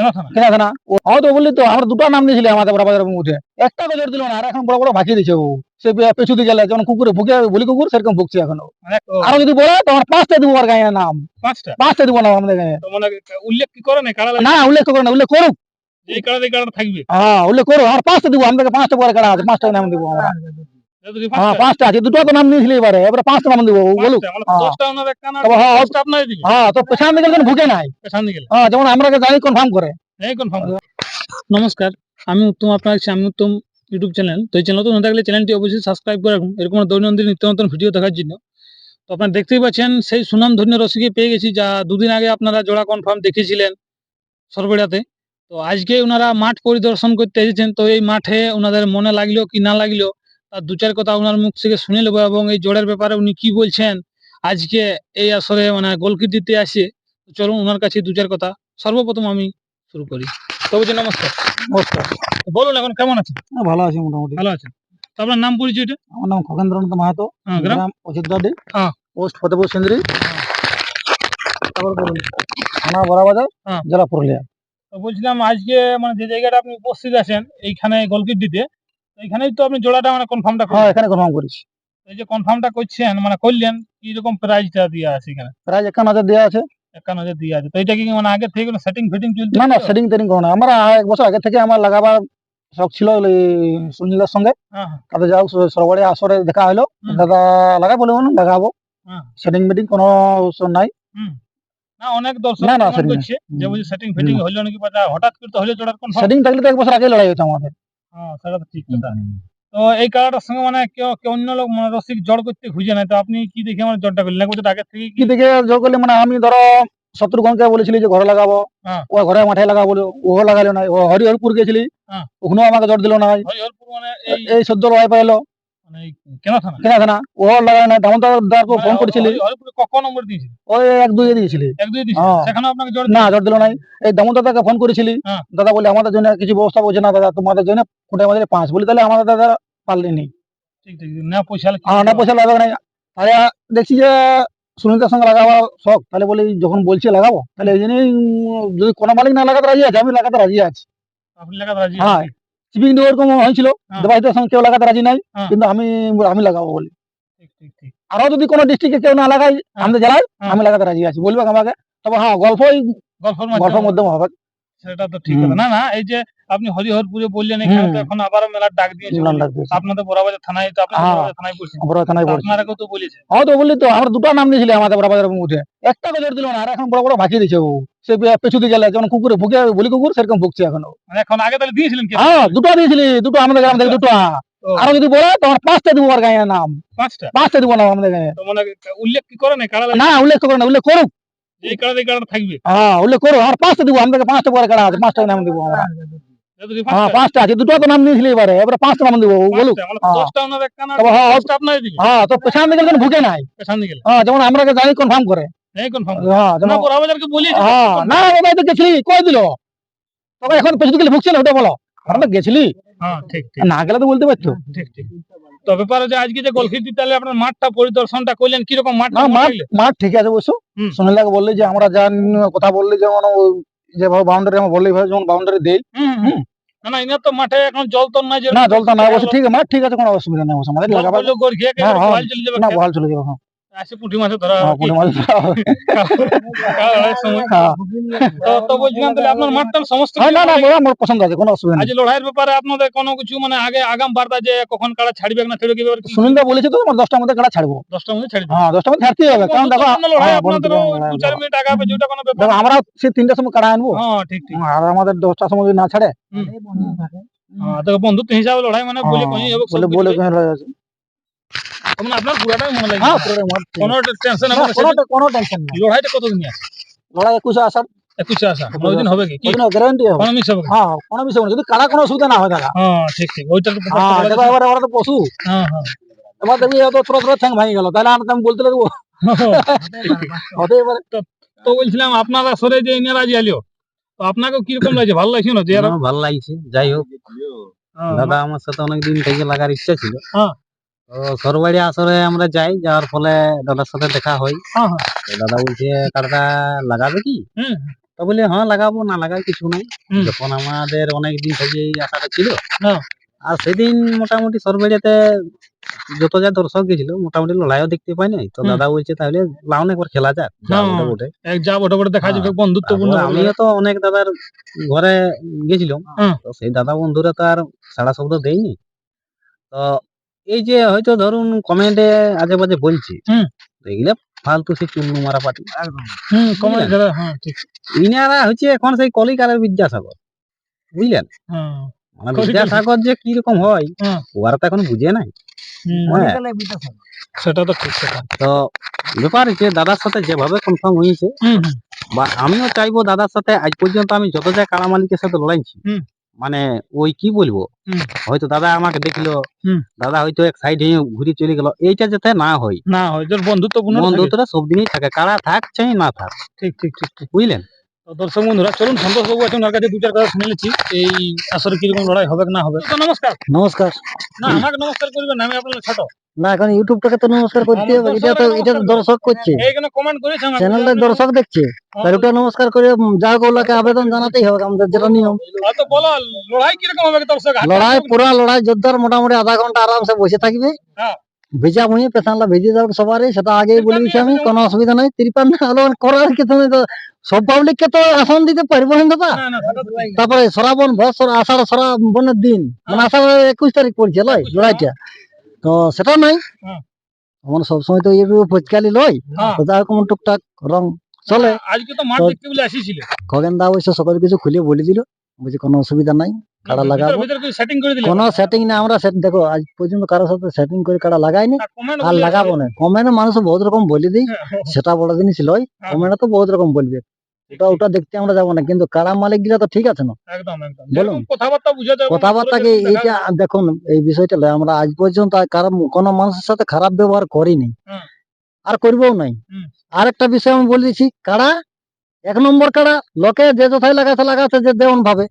কেন থানা কেনা থানা ও হয়তো বললি তো আমরা দুটো নাম দিয়েছিলি আমাদের বড় বাজারের একটা তো দিল না আর এখন বড় বড় ভাসিয়ে দিচ্ছে ও। সে পে- গেলে যেমন কুকুরে ভুকে বলি কুকুর সেরকম ভুগছে এখন। মানে আরও যদি বলে তো আমার পাঁচটা দিব আর গায়ে নাম। পাঁচটা? পাঁচটা দিব না আমাদের গায়ে। মানে উল্লেখ কি করে না না উল্লেখ করে না উল্লেখ করুক। এই কারা থাকবে। হ্যাঁ উল্লেখ করুক আমার পাঁচটা দিব পাঁচটা পরে আছে পাঁচটা নাম দিব। আমরা যদি হ্যাঁ পাঁচটা, আছে দুটো তো নাম দিয়েছিলি এবারে এবারে পাঁচটা নাম দিব ও বলুক। পাঁচটা, হ্যাঁ। হ্যাঁ, দশটা আপনারই দিবে তো পেছন দিকে যেন ভুকে নাই। পেছন দিকে। যেমন আমরা জানি কনফার্ম করে। নমস্কার আমি উত্তম আপনার কাছে আমি উত্তম ইউটিউব চ্যানেল তো এই চ্যানেল তো না থাকলে চ্যানেলটি অবশ্যই সাবস্ক্রাইব করে রাখুন। এরকম দৈনন্দিন নিত্য নতুন ভিডিও দেখার জন্য। তো আপনারা দেখতেই পাচ্ছেন সেই সুনাম ধন্য রসিকে পেয়ে গেছি যা দুদিন আগে আপনারা জোড়া কনফার্ম দেখিয়েছিলেন সরবেড়াতে। তো আজকে ওনারা মাঠ পরিদর্শন করতে এসেছেন। তো এই মাঠে ওনাদের মনে লাগল কি না লাগল তার দু চার কথা ওনার মুখ থেকে শুনে নেব এবং এই জোড়ের ব্যাপারে উনি কি বলছেন আজকে এই আসরে মানে গোলকি দিতে আসে চলুন ওনার কাছে দু চার কথা। সর্বপ্রথম আমি শুরু করি। তবুজি নমস্কার। নমস্কার। বলুন এখন কেমন আছেন? হ্যাঁ, ভালো আছি মোটামুটি। ভালো আছেন। আপনার নাম পরিচয়টা? আমার নাম খগেন্দ্রনাথ মাহাতো। হ্যাঁ, গ্রাম? অযোধ্যাডি। পোস্ট ফতেপুর সিন্দ্রি। তারপর বলুন। থানা বড়াবাজার হ্যাঁ। জেলা পুরুলিয়া। তো বলছিলাম আজকে মানে যে জায়গাটা আপনি উপস্থিত আছেন এইখানে গোলকিট দিতে তো এইখানেই তো আপনি জোড়াটা মানে কনফার্মটা হ্যাঁ এখানে কনফার্ম করেছি। এই যে কনফার্মটা করছেন মানে করলেন কি রকম প্রাইসটা দিয়ে আছে এখানে? প্রায় একান্ন হাজার দেওয়া আছে। একান্ন হাজার দিয়ে আছে। তো এটা কি মানে আগে থেকে কোনো সেটিং ফিটিং চলছে না না সেটিং টেটিং করো না। আমরা এক বছর আগে থেকে আমার লাগাবার শখ ছিল সুনীলের সঙ্গে। হ্যাঁ হ্যাঁ। তাতে যাও সরবারি আসরে দেখা হলো। দাদা লাগাই বলে বলুন লাগাবো। হ্যাঁ। সেটিং মিটিং কোনো নাই। না অনেক দর্শক না, না, করছে যে বুঝি সেটিং ফিটিং হলো নাকি বা হঠাৎ করে তো হলো জোড়ার সেটিং থাকলে তো এক বছর আগে লড়াই হতো আমাদের। হ্যাঁ সেটা তো ঠিক কথা। তো এই কালারটার সঙ্গে মানে কেউ কেউ অন্য লোক মানে রসিক জড় করতে খুঁজে নাই তো আপনি কি দেখে মানে জড়টা করলেন? এক বছর আগে থেকে কি দেখে জড় করলে? মানে আমি ধরো শত্রুঘ্নকে বলেছিলি যে ঘরে লাগাবো হ্যাঁ। ও ঘরে মাঠে লাগাবো ও লাগালো না ও হরিহরপুর গেছিলি হ্যাঁ। ওখানেও আমাকে জড় দিল না। মানে এই এই সদ্য লড়াই পাইলো। মানে ও না ফোন করেছিলি? ক- ক নম্বর দিয়েছিল? ওই এক দুই দিয়েছিলি। এক দুই দিয়েছিল? হ্যাঁ। সেখানে আপনাকে জড় না জোর দিল নাই। এই দামোদর দাদাকে ফোন করেছিলি। হ্যাঁ। দাদা বলে আমাদের জন্য কিছু ব্যবস্থা করছে না দাদা। তোমাদের জন্য ফুটে আমাদের পাঁচ বলি। তাহলে আমাদের দাদা পারলেনি ঠিক ঠিক। না পয়সা হলে না পয়সা লাগাবে না তাহলে দেখছি যে সুনীতার সঙ্গে লাগাবো শখ। তাহলে বলি যখন বলছে লাগাবো? তাহলে এই জন্যই যদি কোনো মালিক না লাগাতে রাজি আছে আমি লাগাতে রাজি আছি। আপনি লাগাতে রাজি হ্যাঁ। চিপিং ওরকম হয়েছিল হ্যাঁ। সঙ্গে কেউ লাগাতে রাজি নাই হ্যাঁ। কিন্তু আমি আমি লাগাবো বলি আরও যদি কোনো ডিস্ট্রিক্টে কেউ না লাগাই আমাদের জেলায় হ্যাঁ। আমি লাগাতে রাজি আছি বলবে আমাকে তবে হ্যাঁ গল্পই গল্পের মাধ্যমে মধ্যে হবে সেটা তো ঠিক। না না এই যে আপনি হরিহরপুরে বললেন এখানে তো এখন আবারও মেলার ডাক দিয়েছে বলে। দিয়েছে। আপনাদের বরাবাজার থানায় তো আপনি হ্যাঁ। থানায় পড়ছেন বড় থানায় তো বলেছে হ্যাঁ তো বললি তো আমরা দুটো নাম দিয়েছিলি আমাদের বড় বাজারের মুখে একটা তো জোর দিল না আর এখন বড় বড় ভাসিয়ে দিচ্ছে ও সে পে- পেছু দিয়ে গেলে যেমন কুকুরে ভুকে বলি কুকুর সেরকম ভুগছে এখন। মানে এখন আগে তাহলে দিয়েছিলেন কি? হ্যাঁ দুটো দিয়েছিলি দুটো আমাদের গ্রাম থেকে দুটো। আরও যদি বলে তো আমার পাঁচটা দিব আর গায়ে নাম। পাঁচটা? পাঁচটা দিব না আমাদের গায়ে। মানে উল্লেখ কি করে না উল্লেখ করে না উল্লেখ করুক। এই কারা থাকবে। হ্যাঁ উল্লেখ করুক আমার পাঁচটা দিব পাঁচটা আছে পাঁচটা নাম দিব আমরা। হ্যাঁ পাঁচটা আছে দুটো তো নাম নিয়েছিলি এবারে এবারে পাঁচটা নাম দিব ও বলুক। মানে হ্যাঁ। হ্যাঁ, হ্যাঁ তো পেছন দিকে নাই। হ্যাঁ যেমন আমরা জানি কনফার্ম করে। না না তো না তো না গেলে তো বলতে তো ব্যাপারে যে আজকে যে গোলকিট তাহলে আপনার মাঠটা পরিদর্শনটা করলেন কীরকম মাঠ ঠিক আছে অবশ্য হুম। সুনীলাকে বললি যে আমরা যা কথা বললি যেমন যেভাবে বাউন্ডারি আমরা বললি ভাবে যেমন বাউন্ডারি দেই। হুম, হুম। না না তো মাঠে এখন জল তো না জলটা না অবশ্য ঠিক আছে মাঠ ঠিক আছে কোনো অসুবিধা নেই অবশ্য আমাদের লাগাবার গোল খেয়ে হ্যাঁ, হ্যাঁ। বল চলে যাবে হ্যাঁ আসে পুঁটি মাছে ধরা হ্যাঁ, পুরো মাছ সময়। হ্যাঁ। তো বলছিলাম তাহলে আপনার মাঠটা সমস্ত হ্যাঁ, না না আমার পছন্দ আছে কোনো অসুবিধা আজ লড়াইয়ের ব্যাপারে আপনাদের কোনো কিছু মানে আগে আগাম বার্তা যে কখন কারা ছাড়বে না ছাড়বে ব্যাপারে কি- সুনীলদা বলেছে তো আমার দশটার মধ্যে কাটা ছাড়বো। দশটার মধ্যে ছাড়বে। হ্যাঁ দশটার মধ্যে ছাড়তেই হবে কারণ দেখো হ্যাঁ, বন্ধুত্বপূর্ণ দু চার মিনিট আগাবে যেটা কোনো ব্যাপার আমরা সে তিনটার সময় কাটা আনব? হ্যাঁ ঠিক ঠিক। আর আমাদের দশটার সময় না ছাড়ে? হ্যাঁ তো বন্ধুত্ব হিসাবে লড়াই মানে বলে হ্যাঁ, বলে বলে? মানে আপনার পুরাটাই মনে লাগে। হ্যাঁ পুরো মাঠ কোনো টেনশন না, কোনো কোনো টেনশন নেই লড়াইটা কতদিন আছে? লড়াই একুশে আসার একুশে আসা ওই দিন হবে কি? কোনো গ্যারান্টি হবে? কোনো মিস হবে হ্যাঁ কোনো যদি কারা কোনো অসুবিধা না হয় দাদা। হ্যাঁ ঠিক ঠিক। ওইটা তো হ্যাঁ দেখো এবারে ওরা তো পশু। হ্যাঁ হ্যাঁ। এবার দেখবি এত ছোট ছোট ঠ্যাং ভাঙে গেল। তাহলে আর আমি বলতে লাগবো। হতে এবারে। তো বলছিলাম আপনার যে ইনারা তো আপনাকে কীরকম লাগছে? ভালো লাগছে না? যে আমার ভালো লাগছে। যাই হোক। হ্যাঁ, দাদা আমার সাথে অনেকদিন থেকে লাগার ইচ্ছা ছিল। হ্যাঁ। সরবাড়ি আসরে আমরা যাই যাওয়ার ফলে দাদার সাথে দেখা হয় হ্যাঁ, হ্যাঁ। দাদা বলছে কাড়াটা লাগাবে কি। তো বলে হ্যাঁ লাগাবো না লাগার কিছু নাই। যখন আমাদের অনেক দিন থেকে এই আশাটা ছিল হ্যাঁ। আর সেদিন মোটামুটি সরবেড়িয়াতে যত যা দর্শক গেছিল মোটামুটি লড়াইও দেখতে পাই নাই তো দাদা বলছে তাহলে লাউন একবার খেলা যাক যা। ওটা বটে এক যা বটে বটে দেখা যাবে। বন্ধুত্বপূর্ণ আমিও তো অনেক দাদার ঘরে গেছিলাম তো সেই দাদা বন্ধুরা তো আর সাড়া শব্দ দেয়নি তো এই যে হয়তো ধরুন কমেন্টে আজে বাজে বলছি এগুলা ফালতু সে চুন্নু মারা হুম কমেন্ট হ্যাঁ ঠিক। ইনারা হচ্ছে এখন সেই কলিকালের বিদ্যাসাগর বুঝলেন? মানে বিদ্যাসাগর যে কীরকম হয় হ্যাঁ। ওরা তো এখন বুঝে নাই। হ্যাঁ। সেটা তো ঠিক তো ব্যাপার হচ্ছে দাদার সাথে যেভাবে কনফার্ম হয়েছে বা আমিও চাইব দাদার সাথে আজ পর্যন্ত আমি যত যা কারা মালিকের সাথে লড়াইছি। মানে ওই কি বলব? হয়তো দাদা আমাকে দেখল দাদা হয়তো এক সাইড হয়ে ঘুরে চলে গেল এইটা যাতে না হয়। না হয় তোর বন্ধুত্বপূর্ণ থাকে। বন্ধুত্বটা সব দিনই থাকে কারা থাক চাই না থাক। ঠিক ঠিক ঠিক ঠিক। বুঝলেন? দর্শক বন্ধুরা চলুন সন্তোষ বাবু আছেন ওনার কাছে দু চার কথা শুনেছি নিচ্ছি এই আসলে কীরকম লড়াই হবে না হবে। তো নমস্কার। নমস্কার। না আমাকে নমস্কার করবেন আমি আপনার ছোট। না এখন ইউটিউবটাকে তো নমস্কার করতে হবে এটা তো এটা তো দর্শক করছে। চ্যানেলটা দর্শক দেখছে। তার ওটা নমস্কার করে যা হোক আবেদন জানাতেই হবে আমাদের যেটা নিয়ম। হ্যাঁ, তো বলো লড়াই কীরকম হবে দর্শক? লড়াই হাতে পুরা লড়াই যোদ্ধার মোটামুটি আধা ঘণ্টা আরামসে বসে থাকবে। হ্যাঁ। ভেজা মুয়ে পেছানলা ভেজে যাবে সবারই সেটা আগেই বলে দিচ্ছি আমি কোনো অসুবিধা নাই। তিরপান করার কিছু নেই তো। সব পাবলিককে তো আসন দিতে পারব না দাদা। তারপরে শ্রাবণ ভর আষাঢ় শ্রাবণের দিন। মানে আষাঢ় একুশ তারিখ পড়ছে লয় লড়াইটা তো সেটা নাই। হ্যাঁ। আমার সবসময় তো একটু ফচকালি লয়। হ্যাঁ। তো যাই হোক টুকটাক রং চলে। আজকে তো মাঠ দেখতে বলে আসিছিল। খগেন দা অবশ্য সকল কিছু খুলে বলে দিল। বলছি কোনো অসুবিধা নাই কাড়া লাগাবো। সেটিং করে দিলে। কোনো সেটিং না আমরা set- দেখো আজ পর্যন্ত কারোর সাথে সেটিং করে কাড়া লাগাইনি আর লাগাবো না। কমেন্টে মানুষ বহুত রকম বলে দিই সেটা বড় জিনিস লয়। হ্যাঁ। কমেন্টে তো বহুত রকম বলবে। ওটা ওটা দেখতে আমরা যাব না কিন্তু মালিক গিলা তো ঠিক আছে না। একদম একদম। বলুন। কথাবার্তা বুঝে যাবে কথাবার্তাকে এইটা দেখুন। এই বিষয়টা আমরা আজ পর্যন্ত আর কারও কোনো মানুষের সাথে খারাপ ব্যবহার করিনি। আর করবও নাই। আর একটা বিষয় আমি বলে দিচ্ছি কারা? এক নম্বর কারা? লোকে যে যথায় লাগাতে লাগাতে যে যেমন ভাবে।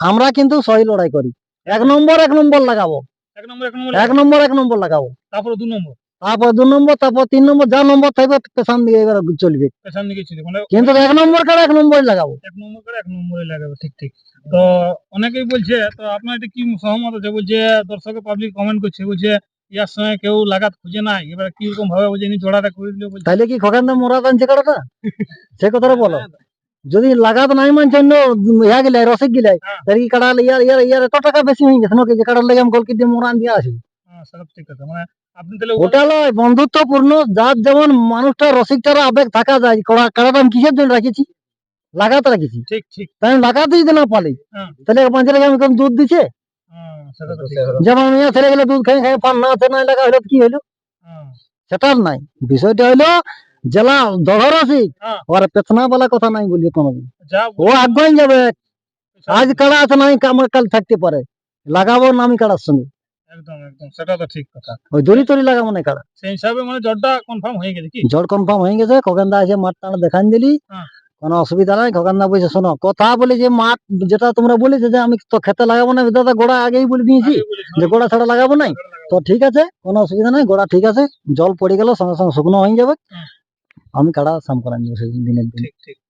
আমরা কিন্তু সহি লড়াই করি। এক নম্বর এক নম্বর লাগাবো। এক নম্বর এক নম্বর এক নম্বর এক নম্বর লাগাবো। তারপরে দু নম্বর। তারপর দু নম্বর তারপর তিন নম্বর যা নম্বর থাকবে পেছন দিকে এবার চলবে। পেছন দিকে ছিল মানে কিন্তু এক নম্বর এক নম্বর লাগাবো। এক নম্বর করে এক নম্বরে লাগাবে ঠিক ঠিক। তো অনেকেই বলছে তো আপনার এটা কি সহমত আছে? বলছে পাবলিক কমেন্ট করছে বলছে ইয়ার সঙ্গে কেউ লাগাত খুঁজে নাই এবার কি রকম ভাবে বলছে ইনি জোড়াটা করে দিলে বলছে। তাইলে কি খোকান দাম মোরা সে কথাটা বলো। যদি লাগাত নাই মানছে অন্য ইয়া গিলাই রসিক গিলাই হ্যাঁ। তাহলে কি কাড়া ইয়ার ইয়ার ইয়ার এত টাকা বেশি হয়ে গেছে নাকি? যে কাড়ার লেগে আমি গোলকি দিয়ে মোরান দিয়ে আসি। হ্যাঁ, সেটা ঠিক আছে মানে তাহলে ওটা লয় বন্ধুত্বপূর্ণ যার যেমন মানুষটা রসিকটার আবেগ থাকা যায়। কাড়াটা আমি কিসের জন্য রাখেছি? লাগাত রাখেছি। ঠিক ঠিক। তাই লাগাতে যদি না পালি হ্যাঁ। তাহলে পাঁচ আমি কোন দুধ দিছে? হ্যাঁ, সেটা তো ঠিক। আছে। যেমন মেয়ে ছেলে গেলে দুধ খাই খাই পান না আছে না লাগা হলো কি হলো হ্যাঁ, সেটার নাই। বিষয়টা হইল জেলা দহর রসিক হ্যাঁ। ওর পেছনা বলা কথা নাই বলি কোনোদিন ও আগুন যাবে। আজ কাড়া আছে নাই আমার কাল থাকতে পারে। লাগাবো না আমি কাড়ার সঙ্গে। একদম একদম। সেটা তো ঠিক কথা। ওই দড়ি তরি লাগাবো না কাড়া সেই হিসাবে মানে জটটা কনফার্ম হয়ে গেছে কি? জড় কনফার্ম হয়ে গেছে খগেন্দা আছে মাঠ টানা দেখান দিলি। হ্যাঁ। কোনো অসুবিধা নাই বলছে শোনো কথা বলে যে মাঠ যেটা তোমরা বলেছে যে আমি তো খেতে লাগাবো না দাদা গোড়া আগেই বলে দিয়েছি যে গোড়া ছাড়া লাগাবো নাই। তো ঠিক আছে কোনো অসুবিধা নাই গোড়া ঠিক আছে জল পড়ে গেল সঙ্গে সঙ্গে শুকনো হয়ে যাবে। আমি কাড়া সাম সেই দিনের দিন। ঠিক ঠিক। তো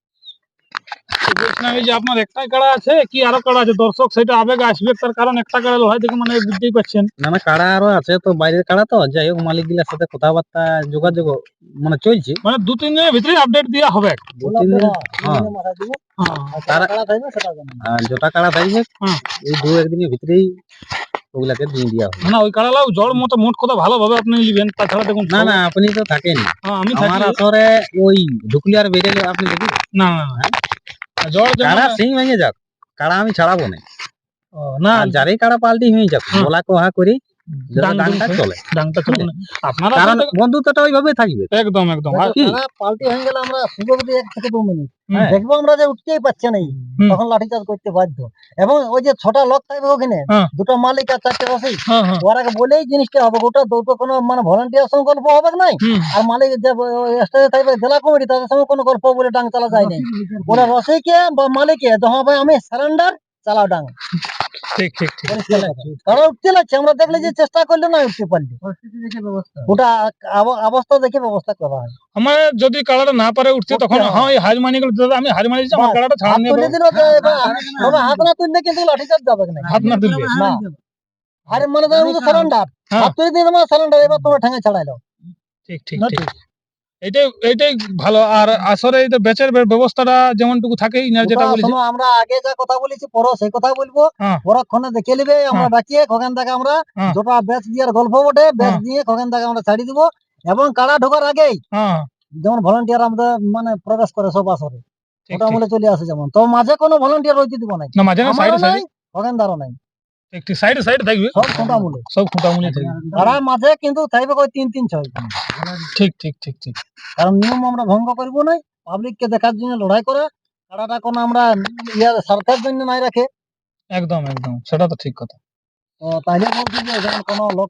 বলছিলাম এই যে আপনার একটাই কাড়া আছে কি আরও কাড়া আছে? দর্শক সেটা আবেগ আসবে তার কারণ একটা কাড়া লোহাই থেকে মানে বুঝতেই পারছেন। না না কাড়া আরও আছে তো বাইরের কাড়া তো যাই হোক মালিকগুলার সাথে কথাবার্তা যোগাযোগ মানে চলছে। মানে দু তিন দিনের ভিতরে আপডেট দেওয়া হবে। দু তিন দিন হ্যাঁ। হ্যাঁ। জটা কাড়া থাকবে। এই দু একদিনের ভিতরেই ওগুলাকে দিয়ে দেওয়া হবে। না ওই কাড়ালাও জড় মতো মোট কথা ভালোভাবে আপনি নিবেন তাছাড়া দেখুন না না আপনি তো থাকেন হ্যাঁ, আমি আমার আসরে ওই ঢুকলি আর বেরেলে আপনি দেখি? না কাড়া সিং ভেঙে যাক কাড়া আমি ছাড়াবো না ও, না আর যারাই কাড়া পাল্টি হয়ে যাক হুম। বলা কোহা করি তো- বন্ধুত্বটা ওইভাবে থাকবে। একদম একদম। পাল্টি হয়ে গেলে আমরা সুযোগ দিই এক থেকে দু মিনিট। হ্যাঁ। দেখব আমরা যে উঠতেই পারছে না। তখন লাঠিচার্জ করতে বাধ্য। এবং ওই যে ছটা লোক থাকবে ওখানে হ্যাঁ। দুটো মালিক আর চারটে হ্যাঁ হ্যাঁ। বলেই জিনিসটা হবে। ওটা দুটো কোনো মানে ভলান্টিয়ার সঙ্গে গল্প হবে নাই। আর মালিক যে স্টেজে থাকবে জেলা কমিটি তাদের সঙ্গে কোনো গল্প বলে ডাং চালা যায় নাই। ওরা রসিকে বা মালিকে যখন ভাই আমি সারেন্ডার চালাও ডাং। ঠিক ঠিক ঠিক। তারা উঠতে লাগছে আমরা দেখলে যে চেষ্টা করলে না উঠতে পারলি। ওটা অবস্থা দেখে ব্যবস্থা করা হয়। আমার যদি কালাটা না পারে উঠতে তখন হয়। হার মানি গেলে দাদা আমি হার মানি আমার কালাটা ছাড়া হাত নিয়ে তুলে দিল তবে হাত না তুললে কিন্তু লাঠিচার্জ যাবে না। হাত না তুললে না আরে মানে তো সারেন্ডার হ্যাঁ। হাত তুলে দিয়ে তোমার সারেন্ডার এবার তোমার ঠেঙে ছাড়াইলো। ঠিক ঠিক ঠিক। ঠিক এইটাই এইটাই ভালো। আর আসলে বেচের ব্যবস্থাটা যেমনটুকু থাকে ইনার যেটা বলেছি। আমরা আগে যা কথা বলেছি পরে সেই কথা বলব। হ্যাঁ। পরক্ষণে দেখে নেবে আমরা ডাকিয়ে খগেন দাকে আমরা হ্যাঁ। যেটা ব্যাচ দিয়ার গল্প বটে ব্যাচ হ্যাঁ। দিয়ে খগেন দাকে আমরা ছাড়ি দিব। এবং কাড়া ঢোকার আগেই হ্যাঁ। যেমন ভলান্টিয়ার আমাদের মানে প্রবেশ করে সব আসরে। ওটা বলে চলে আসে যেমন। তো মাঝে কোনো ভলান্টিয়ার রইতে দিব না না মাঝে না সাইডে সাইডে নাই খগেন দারও নাই। ঠিক সাইডে সাইডে থাকবে। সব খোঁটা মূলে। সব খুঁটামুনি থাকবে। কাড়া মাঝে কিন্তু থাকবে ওই তিন তিন ছয়। ঠিক ঠিক ঠিক ঠিক। কারণ নিয়ম আমরা ভঙ্গ করব না পাবলিক কে দেখার জন্য লড়াই করে কাড়াটা কোনো আমরা ইয়ার স্বার্থের জন্য নাই রাখে। একদম একদম সেটা তো ঠিক কথা। তো বলছি যে যেমন কোনো লোক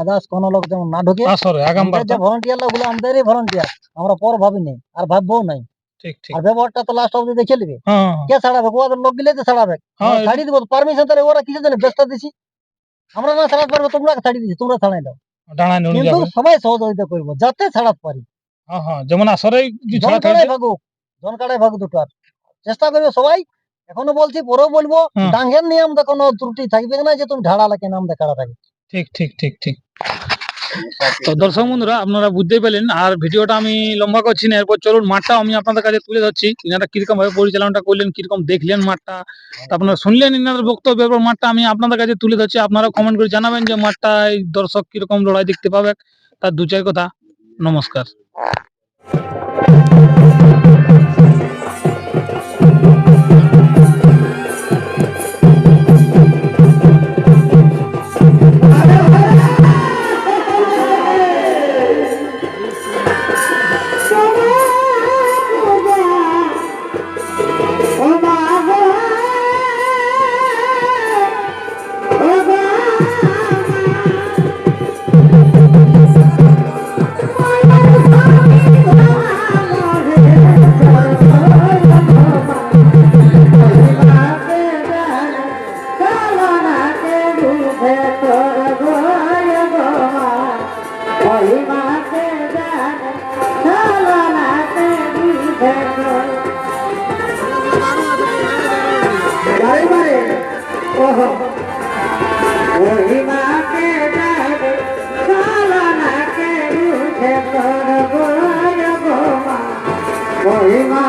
আদার্স কোনো লোক যেমন না ঢুকে আসরে আগাম যে ভলান্টিয়ার লোকগুলো আমাদেরই ভলান্টিয়ার আমরা পর ভাবি নেই আর ভাববো নাই। ঠিক ঠিক। আর ব্যবহারটা তো লাস্ট অবধি দেখে নিবে। হ্যাঁ কে ছাড়াবে? ওদের লোক গিলে তো ছাড়াবে। হ্যাঁ আমরা দিব পারমিশন তাহলে ওরা কিছু জানে ব্যস্ত দিছি? আমরা না ছাড়াতে পারব তোমরা ছাড়ি দিছি তোমরা ছাড়াই দাও। ডানায় নুড়ি কিন্তু সবাই সহযোগিতা করব যাতে ছাড়া পারি। হ্যাঁ হ্যাঁ যেমন আসরে ছাড়া কাড়াই ভাগো ভাগুক ভাগো দুটো আর। চেষ্টা করবে সবাই এখনও বলছি পরেও বলব। ডাঙ্গের নিয়ম কোনো ত্রুটি থাকবে না যে তুমি ঢাড়া লাগে নাম দেখা থাকে ঠিক ঠিক ঠিক ঠিক। তো দর্শক বন্ধুরা, আপনারা বুঝতেই পেলেন, আর ভিডিওটা আমি লম্বা করছি না, এরপর চলুন, মাঠটা আমি আপনাদের কাছে তুলে ধরছি। ইনারা কীরকম ভাবে পরিচালনাটা করলেন, কীরকম দেখলেন মাঠটা আপনারা শুনলেন ইনাদের বক্তব্য, এরপর মাঠটা আমি আপনাদের কাছে তুলে ধরছি। আপনারা কমেন্ট করে জানাবেন যে মাঠটা এই দর্শক কীরকম লড়াই দেখতে পাবে। তার দু চার কথা, নমস্কার। Marina.